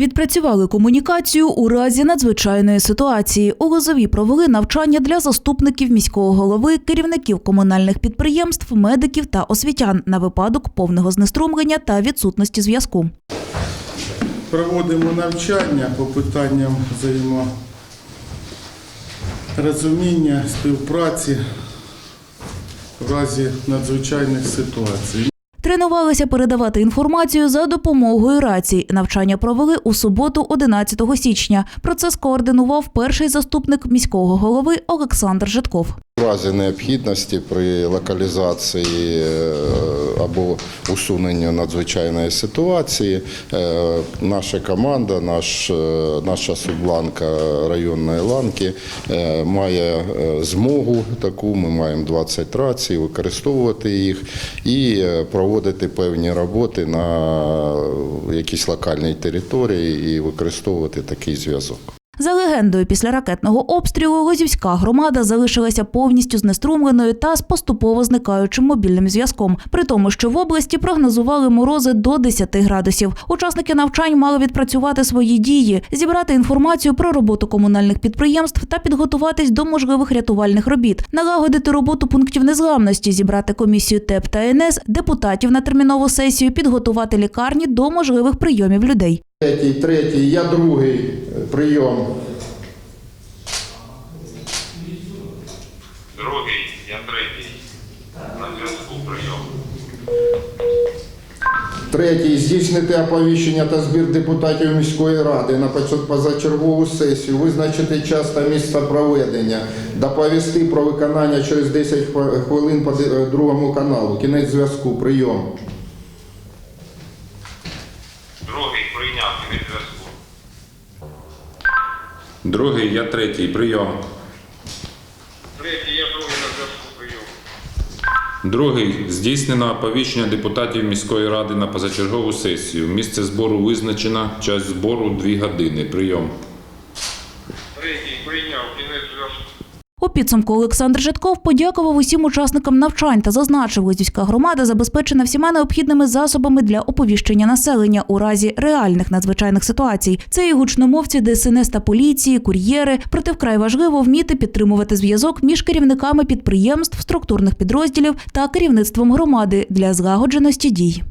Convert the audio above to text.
Відпрацювали комунікацію у разі надзвичайної ситуації. У Лозові провели навчання для заступників міського голови, керівників комунальних підприємств, медиків та освітян на випадок повного знеструмлення та відсутності зв'язку. Проводимо навчання по питанням взаєморозуміння, співпраці в разі надзвичайних ситуацій. Тренувалися передавати інформацію за допомогою рацій. Навчання провели у суботу, 11 січня. Процес координував перший заступник міського голови Олександр Житков. В необхідності при локалізації е, або усуненню надзвичайної ситуації е, наша команда, наш, е, наша субланка районної ланки має змогу таку. Ми маємо 20 рацій, використовувати їх і проводити певні роботи на якійсь локальній території і використовувати такий зв'язок. Легендою, після ракетного обстрілу Лозівська громада залишилася повністю знеструмленою та з поступово зникаючим мобільним зв'язком, при тому, що в області прогнозували морози до 10 градусів. Учасники навчань мали відпрацювати свої дії, зібрати інформацію про роботу комунальних підприємств та підготуватись до можливих рятувальних робіт, налагодити роботу пунктів незламності, зібрати комісію ТЕП та НС, депутатів на термінову сесію, підготувати лікарні до можливих прийомів людей. Третій, третій, я другий прийом. Другий, я третій. На зв'язку прийом. Третій. Здійснити оповіщення та збір депутатів міської ради на позачергову сесію, визначити час та місце проведення, доповісти про виконання через 10 хвилин по другому каналу. Кінець зв'язку. Прийом. Другий прийняв від зв'язку. Другий, я третій, прийом. Другий здійснено оповіщення депутатів міської ради на позачергову сесію. Місце збору визначено, час збору 2 години. Прийом. Третій прийняв кінець зв'язку. У підсумку Олександр Житков подякував усім учасникам навчань та зазначив, Лозівська громада забезпечена всіма необхідними засобами для оповіщення населення у разі реальних надзвичайних ситуацій. Це і гучномовці ДСНС та поліції, кур'єри. Проте вкрай важливо вміти підтримувати зв'язок між керівниками підприємств, структурних підрозділів та керівництвом громади для злагодженості дій.